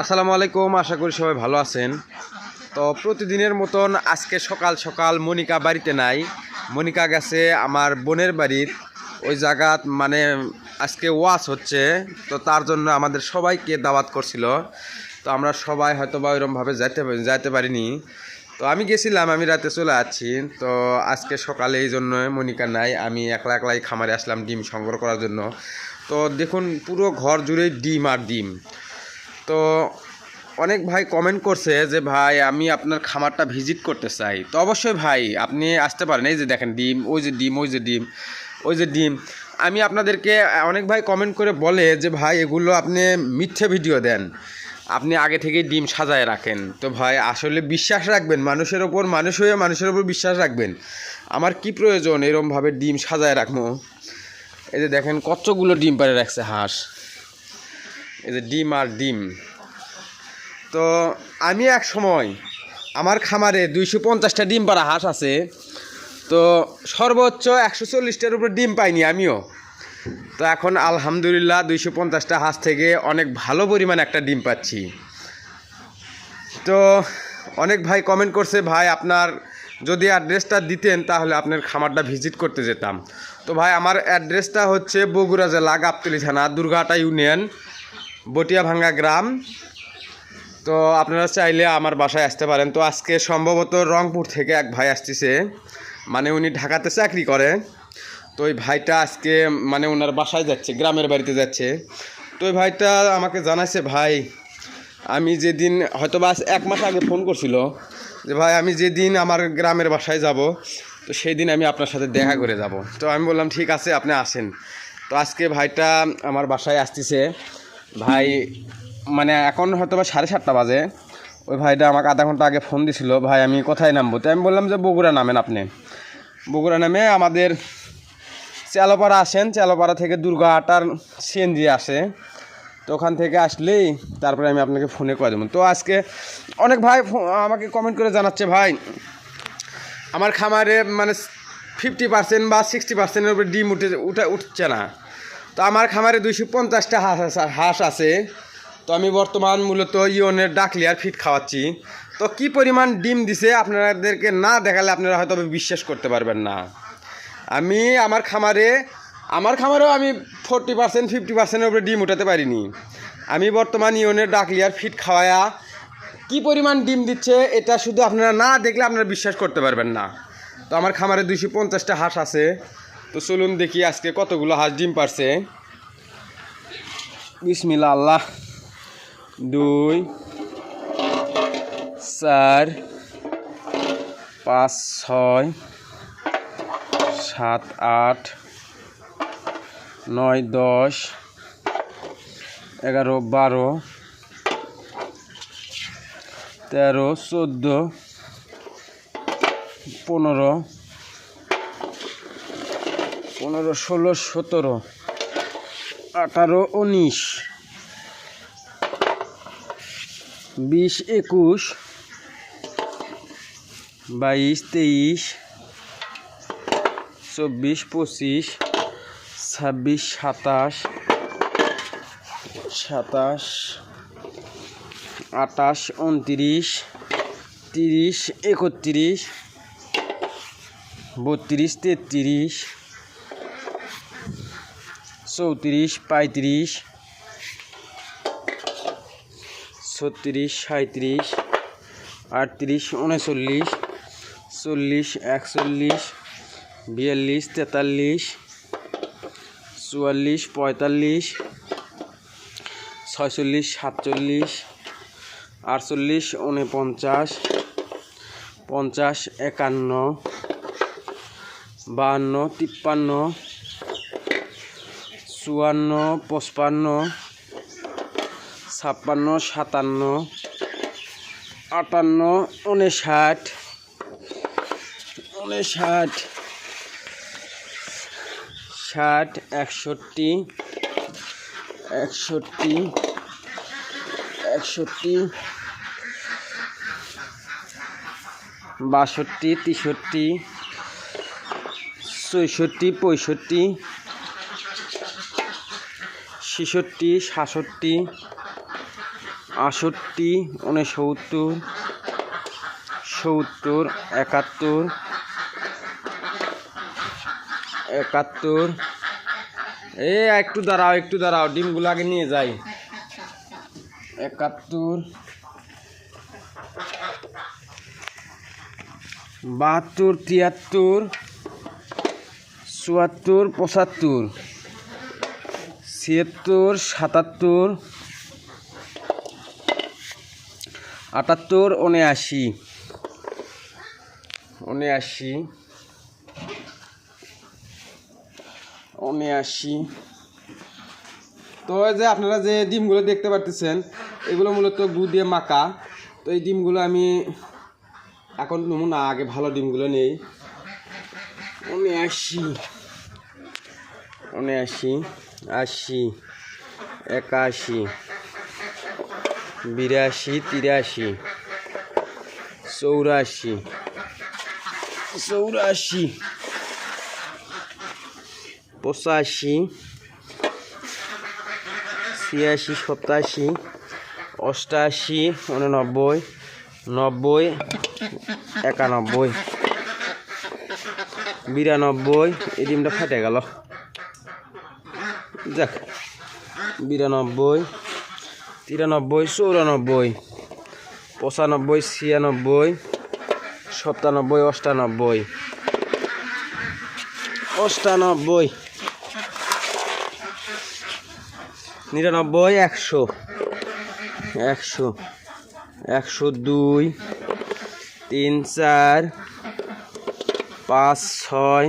আসসালামু আলাইকুম, আশা করি সবাই ভালো আছেন। তো প্রতিদিনের মতন আজকে সকাল সকাল মনিকা বাড়িতে নাই। মনিকা গেছে আমার বোনের বাড়ির। ওই জায়গাত মানে আজকে ওয়াশ হচ্ছে, তো তার জন্য আমাদের সবাইকে দাওয়াত করছিল। তো আমরা সবাই হয়তো বা ওইরকমভাবে যাইতে যাইতে পারিনি। তো আমি গেছিলাম, আমি রাতে চলে আসছি। তো আজকে সকালে এই জন্য মনিকা নাই, আমি একলা একলাই খামারে আসলাম ডিম সংগ্রহ করার জন্য। তো দেখুন, পুরো ঘর জুড়েই ডিম আর ডিম। তো অনেক ভাই কমেন্ট করছে যে, ভাই, আমি আপনার খামারটা ভিজিট করতে চাই। তো অবশ্যই ভাই, আপনি আসতে পারেন। এই যে দেখেন ডিম, ওই যে ডিম, ওই যে ডিম, ওই যে ডিম। আমি আপনাদেরকে অনেক ভাই কমেন্ট করে বলে যে, ভাই, এগুলো আপনি মিথ্যে ভিডিও দেন। আপনি আগে থেকেই ডিম সাজায় রাখেন। তো ভাই, আসলে বিশ্বাস রাখবেন। মানুষের ওপর, মানুষ হয়ে মানুষের ওপর বিশ্বাস রাখবেন। আমার কি প্রয়োজন এরমভাবে ডিম সাজায় রাখব? এই যে দেখেন কতগুলো ডিম পারে রাখছে হাঁস। এই যে ডিম আর ডিম। তো আমি এক সময় আমার খামারে দুইশো পঞ্চাশটা ডিম পাড়া হাঁস আছে, তো সর্বোচ্চ একশো চল্লিশটার উপরে ডিম পাইনি আমিও। তো এখন আলহামদুলিল্লাহ দুইশো পঞ্চাশটা হাঁস থেকে অনেক ভালো পরিমাণ একটা ডিম পাচ্ছি। তো অনেক ভাই কমেন্ট করছে, ভাই, আপনার যদি অ্যাড্রেসটা দিতেন তাহলে আপনার খামারটা ভিজিট করতে যেতাম। তো ভাই, আমার অ্যাড্রেসটা হচ্ছে বগুড়া জেলা গাবতলি থানা দুর্গাটা ইউনিয়ন বটিয়াভাঙ্গা গ্রাম। তো আপনারা চাইলে আমার বাসায় আসতে পারেন। তো আজকে সম্ভবত রংপুর থেকে এক ভাই আসতেছে। মানে উনি ঢাকাতে চাকরি করে। তো ওই ভাইটা আজকে মানে ওনার বাসায় যাচ্ছে, গ্রামের বাড়িতে যাচ্ছে। তো ওই ভাইটা আমাকে জানাইছে, ভাই, আমি যেদিন হয়তো বা এক মাস আগে ফোন করছিল যে, ভাই, আমি যেদিন আমার গ্রামের বাসায় যাব, তো সেই দিন আমি আপনার সাথে দেখা করে যাব। তো আমি বললাম, ঠিক আছে, আপনি আসেন। তো আজকে ভাইটা আমার বাসায় আসতেছে। ভাই মানে এখন হয়তো বা সাড়ে সাতটা বাজে। ওই ভাইটা আমাকে আধা ঘণ্টা আগে ফোন দিছিল, ভাই, আমি কোথায় নামবো? তো আমি বললাম যে, বগুড়া নামেন আপনি। বগুড়া নামে আমাদের চালোপাড়া আসেন, চালোপাড়া থেকে দুর্গাহাটার সিএনজি আসে। তো ওখান থেকে আসলেই তারপরে আমি আপনাকে ফোনে করে দেবো। তো আজকে অনেক ভাই আমাকে কমেন্ট করে জানাচ্ছে, ভাই, আমার খামারে মানে ফিফটি পার্সেন্ট বা সিক্সটি পার্সেন্টের উপরে ডিম উঠে উঠে, উঠছে না। তো আমার খামারে দুইশো পঞ্চাশটা হাঁস হাঁস আছে। তো আমি বর্তমান মূলত ইয়নের ডাকলিয়ার ফিট খাওয়াচ্ছি। তো কি পরিমাণ ডিম দিছে আপনাদেরকে না দেখালে আপনারা হয়তো বিশ্বাস করতে পারবেন না। আমি আমার খামারে, আমার খামারেও আমি ফোরটি পার্সেন্ট, ফিফটি পার্সেন্টের উপরে ডিম উঠাতে পারিনি। আমি বর্তমান ইয়নের ডাকলিয়ার ফিট খাওয়ায়া কি পরিমাণ ডিম দিচ্ছে এটা শুধু আপনারা না দেখলে আপনারা বিশ্বাস করতে পারবেন না। তো আমার খামারে দুইশো পঞ্চাশটা হাঁস আছে। তো চলুন দেখি আজকে কতগুলো হাঁস ডিম পারছে। বিসমিল্লা আল্লাহ দুই, চার, পাঁচ, ছয়, সাত, আট, নয়, দশ, এগারো, বারো, তেরো, চোদ্দ, পনেরো পনেরো, ষোলো, সতেরো, আঠারো, উনিশ, বিশ, একুশ, বাইশ, তেইশ, চব্বিশ, পঁচিশ, ছাব্বিশ, সাতাশ সাতাশ আটাশ উনত্রিশ, তিরিশ, একত্রিশ, বত্রিশ, তেত্রিশ চৌত্রিশ, পঁয়ত্রিশ, ছত্রিশ সাঁত্রিশ আটত্রিশ, উনচল্লিশ, চল্লিশ, একচল্লিশ, বিয়াল্লিশ, তেতাল্লিশ, চুয়াল্লিশ, পঁয়তাল্লিশ, ছয়চল্লিশ, সাতচল্লিশ, আটচল্লিশ, উনপঞ্চাশ, পঞ্চাশ, একান্ন, বাহান্ন, তিপ্পান্ন চুয়ান্ন, পঁচপান্ন, ছাপ্পান্ন, সাতান্ন, আটান্ন উনষাট উনষাট ষাট, একষট্টি একষট্টি একষট্টি, বাষট্টি, তেষট্টি, চৌষট্টি, পঁয়ষট্টি ছেষট্টি, সাতষট্টি আষট্টি উনসত্তর, সত্তর, একাত্তর একাত্তর। এ, একটু দাঁড়াও একটু দাঁড়াও, ডিমগুলো আগে নিয়ে যাই। একাত্তর, বাহাত্তর, তিয়াত্তর, চুয়াত্তর, পঁচাত্তর। ছিয়াত্তর, সাতাত্তর, আটাত্তর, উনআশি। উনআশি। উনআশি। তো যে আপনারা যে ডিমগুলো দেখতে পারতেছেন, এগুলো মূলত গু দিয়ে মাকা তো এই ডিমগুলো আমি এখন নেব না আগে ভালো ডিমগুলো নেই। উনআশি। উনআশি। আশি, একাশি, বিরাশি, তিরাশি, চৌরাশি চৌরাশি, পঁচাশি, ছিয়াশি সতাশি অষ্টাশি, উননব্বই, নব্বই, একানব্বই, বিরানব্বই, এই ডিমটা ফেটে গেল। যাক বিরানব্বই, তিরানব্বই, চৌরানব্বই, পঁচানব্বই, ছিয়ানব্বই, সপ্তানব্বই, অষ্টানব্বই অষ্টানব্বই, নিরানব্বই, একশো একশো একশো দুই, তিন চার, পাঁচ ছয়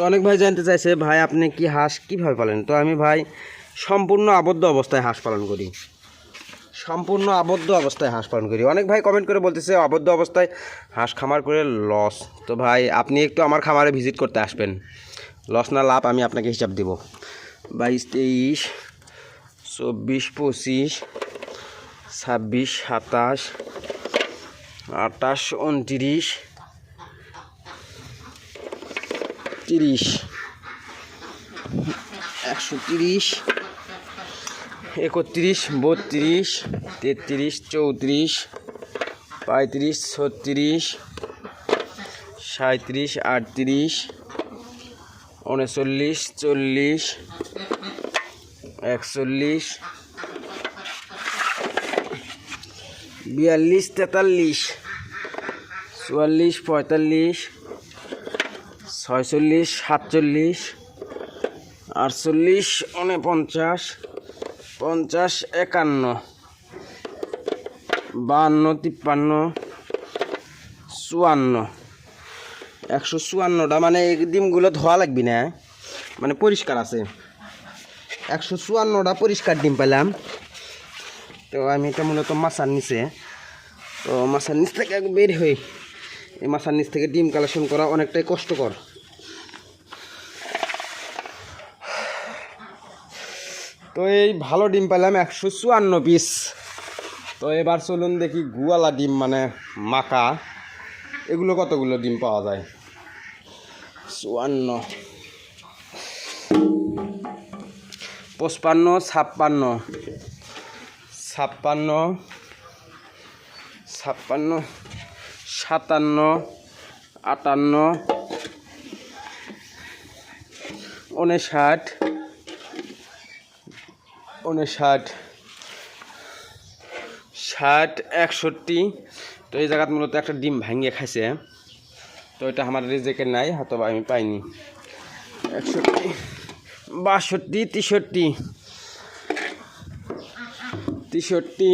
তো অনেক ভাই জানতে চাইছে, ভাই, আপনি কি হাঁস কীভাবে পালেন? তো আমি, ভাই, সম্পূর্ণ আবদ্ধ অবস্থায় হাঁস পালন করি। সম্পূর্ণ আবদ্ধ অবস্থায় হাঁস পালন করি। অনেক ভাই কমেন্ট করে বলতেছে, আবদ্ধ অবস্থায় হাঁস খামার করে লস তো ভাই, আপনি একটু আমার খামারে ভিজিট করতে আসবেন। লস না লাভ, আমি আপনাকে হিসাব দিব। বাইশ, তেইশ, চব্বিশ, পঁচিশ, ছাব্বিশ, সাতাশ, আঠাশ, উনত্রিশ তিরিশ। একশো তিরিশ, একত্রিশ, বত্রিশ, তেত্রিশ, চৌত্রিশ, পঁয়ত্রিশ, ছত্রিশ সাঁত্রিশ আটত্রিশ, উনচল্লিশ, চল্লিশ, একচল্লিশ, বিয়াল্লিশ, তেতাল্লিশ, চুয়াল্লিশ, পঁয়তাল্লিশ ছয়চল্লিশ, সাতচল্লিশ, আটচল্লিশ উনপঞ্চাশ পঞ্চাশ, একান্ন, বাহান্ন, তিপ্পান্ন, চুয়ান্ন। একশো চুয়ান্নটা মানে এই ডিমগুলো ধোয়া লাগবি না মানে পরিষ্কার আছে। একশো চুয়ান্নটা পরিষ্কার ডিম পেলাম। তো আমি এটা মূলত মাছার নিচে। তো মাছার নিচ থেকে বের হই। এই মাছার নিচ থেকে ডিম কালেকশন করা অনেকটাই কষ্টকর। তো এই ভালো ডিম পেলাম একশো চুয়ান্ন পিস তো এবার চলুন দেখি গুয়ালা ডিম মানে মাকা এগুলো কতগুলো ডিম পাওয়া যায়? চুয়ান্ন। পঁচপান্ন, ছাপ্পান্ন। ছাপ্পান্ন ছাপ্পান্ন, সাতান্ন, আটান্ন উনষাট উনষাট ষাট, একষট্টি। তো এই জায়গাত মূলত একটা ডিম ভাঙিয়ে খাইছে। তো এটা আমার রিজেকের নাই হয়তো আমি পাইনি। একষট্টি, বাষট্টি তেষট্টি তেষট্টি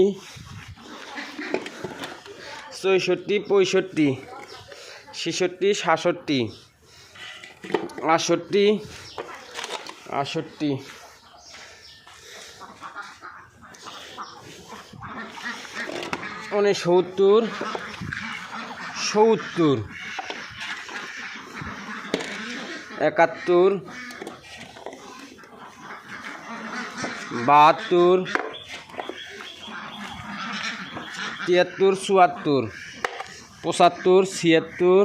চৌষট্টি, পঁয়ষট্টি। ছেষট্টি, সাতষট্টি। আটষট্টি আটষট্টি। উনসত্তর সত্তর, একাত্তর, বাহাত্তর, তিয়াত্তর, চুয়াত্তর, পঁচাত্তর, ছিয়াত্তর।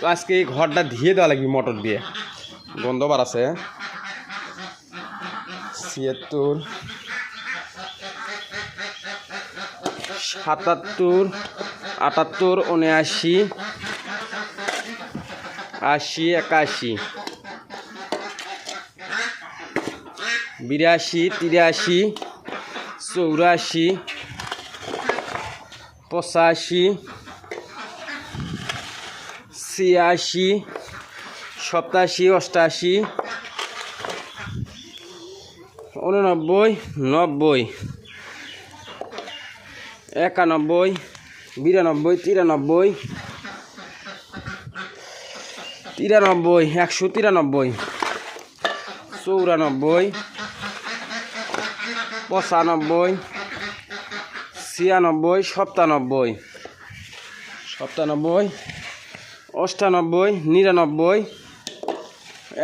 তো আজকে এই ঘরটা ধুয়ে দেওয়া লাগবে মোটর দিয়ে। গন্ধ বার আছে। ছিয়াত্তর সাতাত্তর আটাত্তর উনআশি আশি একাশি। বিরাশি তিরাশি চৌরাশি পঁচাশি ছিয়াশি সপ্তাশি অষ্টাশি উননব্বই নব্বই। একানব্বই, বিরানব্বই, তিরানব্বই তিরানব্বই, একশো তিরানব্বই, চৌরানব্বই, পঁচানব্বই, ছিয়ানব্বই, সপ্তানব্বই সপ্তানব্বই, অষ্টানব্বই, নিরানব্বই,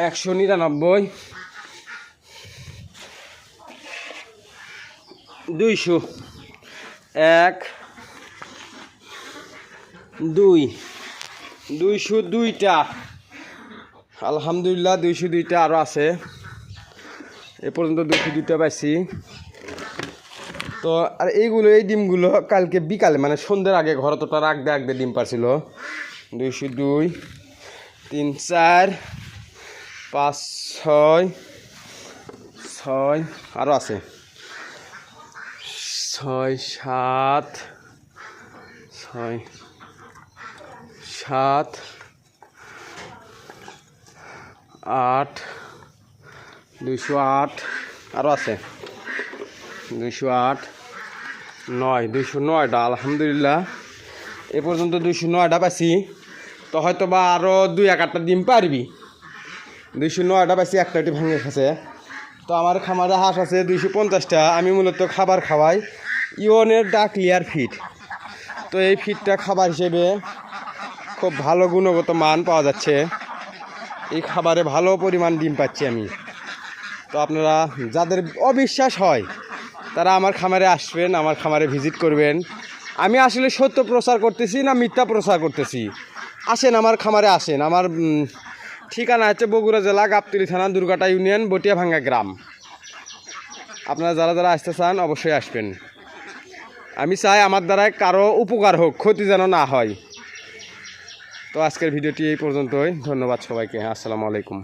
একশো নিরানব্বই, দুইশো। এক, দুই, দুইশো দুইটা। আলহামদুলিল্লাহ, দুইশো দুইটা আরও আছে। এ পর্যন্ত দুইশো দুইটা পাইছি। তো, আর এইগুলো, এই ডিমগুলো কালকে বিকালে মানে সন্ধ্যের আগে ঘরে তো তার রাখতে রাখতে ডিম পারছিল। দুইশো দুই, তিন, চার, পাঁচ, ছয় ছয় আরও আছে। ছয় সাত ছয় সাত, আট, দুইশো আট আরও আছে। দুইশো আট, নয়, দুইশো নয়টা, আলহামদুলিল্লাহ। এ পর্যন্ত দুইশো নয়টা পাইছি। তো হয়তো বা আরও দুই এক আটটা ডিম পারবি। দুইশো নয়টা পাইছি, একটা ভেঙে গেছে তো আমার খামারে হাঁস আছে দুইশো পঞ্চাশটা। আমি মূলত খাবার খাওয়াই। ইওনের ডাক লিয়ার ফিট তো এই ফিটটা খাবার হিসেবে খুব ভালো গুণগত মান পাওয়া যাচ্ছে। এই খাবারে ভালো পরিমাণ ডিম পাচ্ছি আমি। তো আপনারা, যাদের অবিশ্বাস হয়, তারা আমার খামারে আসবেন, আমার খামারে ভিজিট করবেন। আমি আসলে সত্য প্রচার করতেছি না মিথ্যা প্রচার করতেছি। আসেন, আমার খামারে আসেন। আমার ঠিকানা হচ্ছে বগুড়া জেলা, গাবতলি থানা, দুর্গাটা ইউনিয়ন, বটিয়াভাঙ্গা গ্রাম। আপনারা যারা যারা আসতে চান, অবশ্যই আসবেন। আমি চাই আমার দ্বারাই কারও উপকার হোক, ক্ষতি যেন না হয়। তো আজকের ভিডিওটি এই পর্যন্তই। ধন্যবাদ সবাইকে। আসসালামু আলাইকুম।